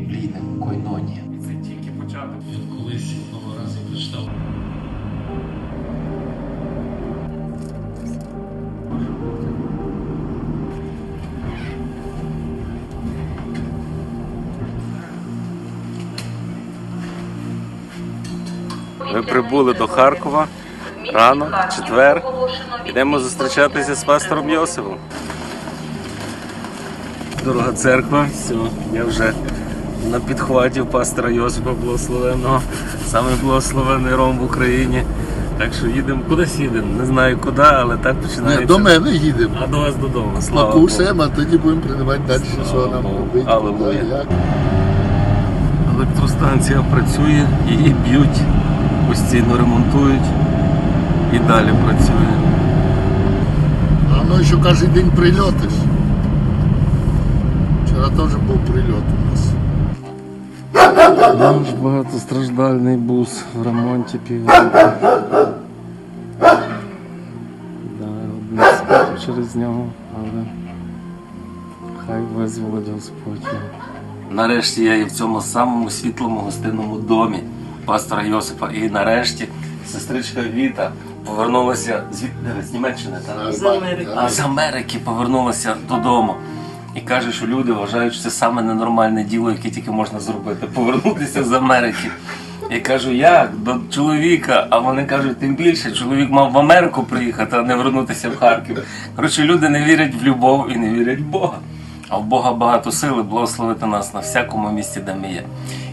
біблійним койноні. І це тільки початок. Він колись одного разу прочитав. Ми прибули до Харкова рано, четвер. Йдемо зустрічатися з пастором Йосифом. Дорога церква, все, я вже на підхваті пастора Йосифа благословенного, саме благословений Ром в Україні. Так що їдемо кудись їдемо. Не знаю куди, але так починається. Ні, до мене їдемо. А до вас додому. Слава Покусаємо, а тоді будемо приймати далі, що нам робити. Алілуя. куди, як. Електростанція працює, її б'ють, постійно ремонтують і далі працює. А ну що кожен день прильоти. Вчора теж був прильот у нас. Наш багатостраждальний бус в ремонті півроку. Да, спав через нього, але хай визволить Господь. Нарешті я є в цьому самому світлому гостинному домі пастора Йосипа. І нарешті сестричка Віта повернулася з, з Німеччини, так? З Америки. А з Америки повернулася додому. І каже, що люди вважають, що це саме ненормальне діло, яке тільки можна зробити повернутися з Америки. Я кажу, як до чоловіка, а вони кажуть, тим більше, чоловік мав в Америку приїхати, а не вернутися в Харків. Коротше, люди не вірять в любов і не вірять в Бога. А в Бога багато сили благословити нас на всякому місці, де ми є.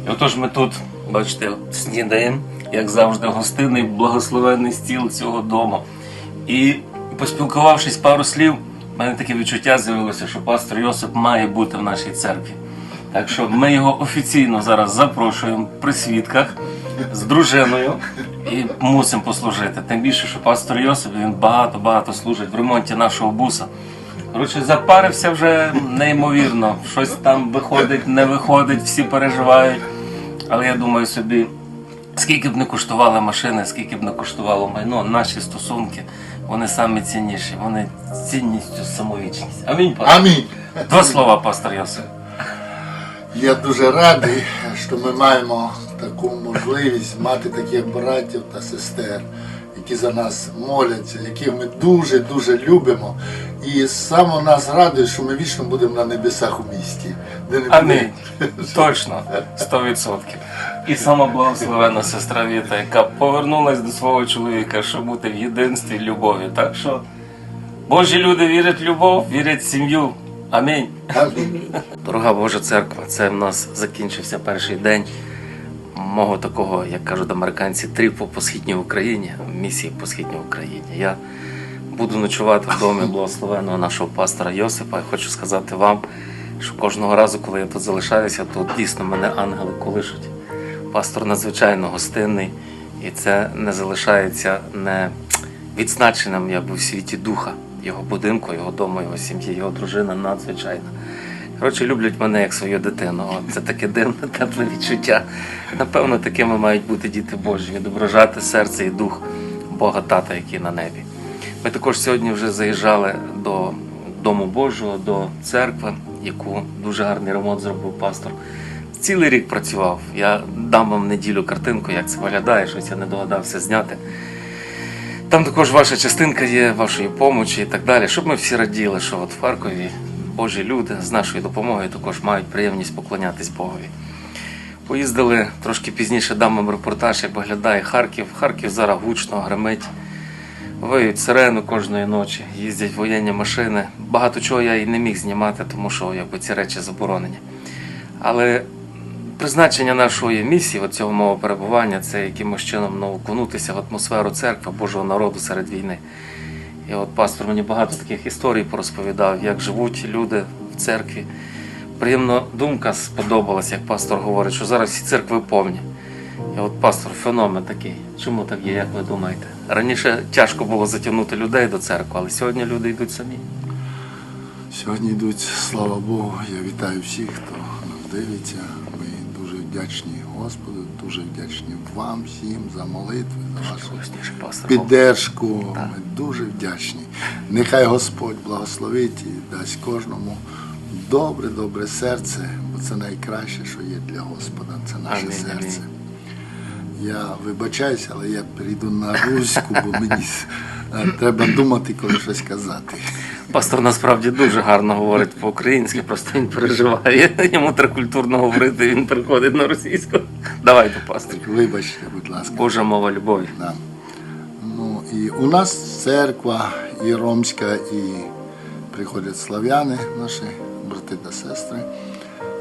І отож ми тут, бачите, снідаємо, як завжди, гостинний, благословенний стіл цього дому. І поспілкувавшись пару слів, в мене таке відчуття з'явилося, що пастор Йосип має бути в нашій церкві. Так що ми його офіційно зараз запрошуємо при свідках з дружиною і мусимо послужити. Тим більше, що пастор Йосип він багато-багато служить в ремонті нашого буса. Коротше, запарився вже неймовірно. Щось там виходить, не виходить, всі переживають. Але я думаю собі, скільки б не коштували машини, скільки б не коштувало майно, наші стосунки, вони самі цінніші, вони цінністю самовічність. Амінь, пастор. Амінь. Два слова, пастор Йосип. Я дуже радий, що ми маємо таку можливість мати таких братів та сестер, які за нас моляться, яких ми дуже-дуже любимо. І саме нас радує, що ми вічно будемо на небесах у місті. Де не Амінь. буде- Точно, 100%. І сама благословена сестра Віта, яка повернулась до свого чоловіка, щоб бути в єдинстві любові. Так що Божі люди вірять в любов, вірять в сім'ю. Амінь. Амінь. Дорога Божа церква, це в нас закінчився перший день мого такого, як кажуть американці, тріпу по східній Україні, місії по східній Україні. Я буду ночувати в домі благословеного нашого пастора Йосипа. І хочу сказати вам, що кожного разу, коли я тут залишаюся, тут дійсно мене ангели колишуть. Пастор надзвичайно гостинний, і це не залишається не відзначеним якби, в світі духа його будинку, його дому, його сім'ї, його дружина надзвичайна. Коротше, люблять мене як свою дитину. От Це таке дивне, тепле відчуття. Напевно, такими мають бути діти Божі, відображати серце і дух Бога Тата, який на небі. Ми також сьогодні вже заїжджали до Дому Божого, до церкви, яку дуже гарний ремонт зробив пастор. Цілий рік працював. Я дам вам неділю картинку, як це виглядає, щось я не догадався зняти. Там також ваша частинка є, вашої помочі і так далі, щоб ми всі раділи, що от в Харкові Божі люди з нашою допомогою також мають приємність поклонятись Богові. Поїздили трошки пізніше, дам вам репортаж, як виглядає Харків. Харків зараз гучно гримить. Виють сирену кожної ночі, їздять воєнні машини. Багато чого я і не міг знімати, тому що якби, ці речі заборонені. Але призначення нашої місії, от цього мого перебування, це якимось чином ну, окунутися в атмосферу церкви Божого народу серед війни. І от пастор мені багато таких історій порозповідав, як живуть люди в церкві. Приємна думка сподобалась, як пастор говорить, що зараз всі церкви повні. І от пастор феномен такий. Чому так є, як ви думаєте? Раніше тяжко було затягнути людей до церкви, але сьогодні люди йдуть самі. Сьогодні йдуть, слава Богу, я вітаю всіх, хто нас дивиться. Ми дуже вдячні Господу, дуже вдячні вам всім за молитви, за вашу піддержку. Ми дуже вдячні. Нехай Господь благословить і дасть кожному добре, добре серце, бо це найкраще, що є для Господа, це наше серце. Я вибачаюся, але я перейду на руську, бо мені треба думати, коли щось казати. Пастор насправді дуже гарно говорить по-українськи, просто він переживає. Йому треба культурно говорити, він переходить на російську. Давайте, пастор. Вибачте, будь ласка. Божа мова любові. Да. Ну, и у нас церква и ромська, и приходят славяне, наши брати та сестры.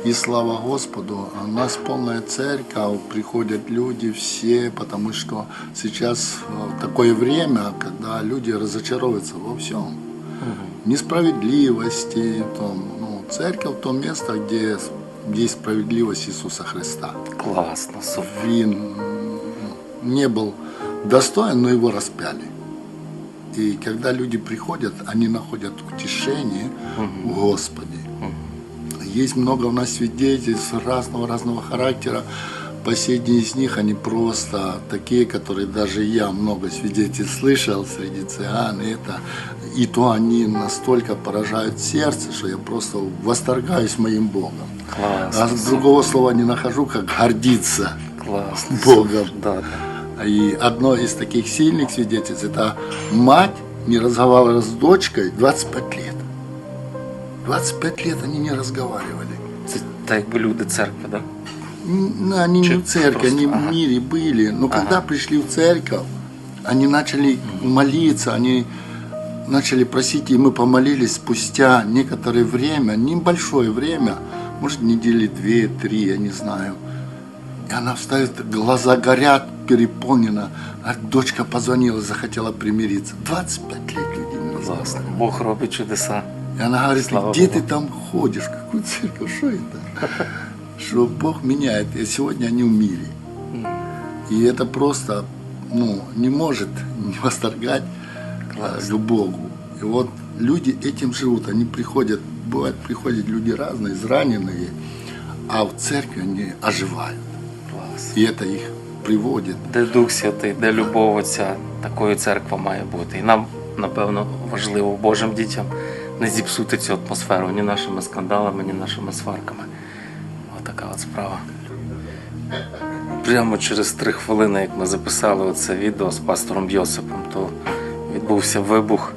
И слава Господу, у нас полная церковь, приходят люди все, потому что сейчас э, такое время, когда люди разочаровываются во всем. Несправедливости, там, ну, церковь то место, где есть справедливость Иисуса Христа. Класно, супер. Він не был достоин, но его распяли. И когда люди приходят, они находят утешение в Господе. Есть много у нас свидетельств разного-разного характера. Последние из них, они просто такие, которые даже я много свидетельств слышал среди цыган. И, это, и то они настолько поражают сердце, что я просто восторгаюсь моим Богом. Класно. А другого слова не нахожу, как гордиться. Класно. Богом. Да, да. И одно из таких сильных свидетельств, это мать не разговаривала с дочкой 25 лет. 25 лет они не разговаривали. Це так люди церкви, да? Ну, они не Чё, в церкви, они просто, ага. в мире были. Но когда пришли в церковь, они начали молиться, они начали просить, и мы помолились спустя некоторое время, небольшое время, может недели две-три, я не знаю. И она встает, глаза горят, переполнена. А дочка позвонила, захотела примириться. 25 лет люди не разговаривали. Бог робить чудеса. И она говорит, Слава где Богу. ты там ходишь, какую церковь, что это? Что Бог меняет, и сегодня они в мире. И это просто, ну, не может не восторгать э, к Богу. И вот люди этим живут, они приходят, бывает, приходят люди разные, израненные, а в церкви они оживают. Клас. И это их приводит. Де Дух Святий, де любов Отця, такою церква має бути. І нам, напевно, важливо Божим дітям не зіпсути цю атмосферу ні нашими скандалами, ні нашими сварками. Отака от справа. Прямо через три хвилини, як ми записали оце відео з пастором Йосипом, то відбувся вибух.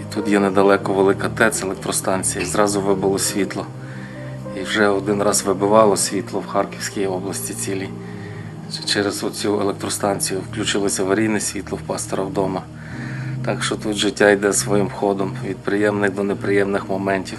І тут є недалеко велика ТЕЦ, електростанція, і зразу вибило світло. І вже один раз вибивало світло в Харківській області цілій. Через оцю електростанцію включилось аварійне світло в пастора вдома. Так що тут життя йде своїм ходом від приємних до неприємних моментів.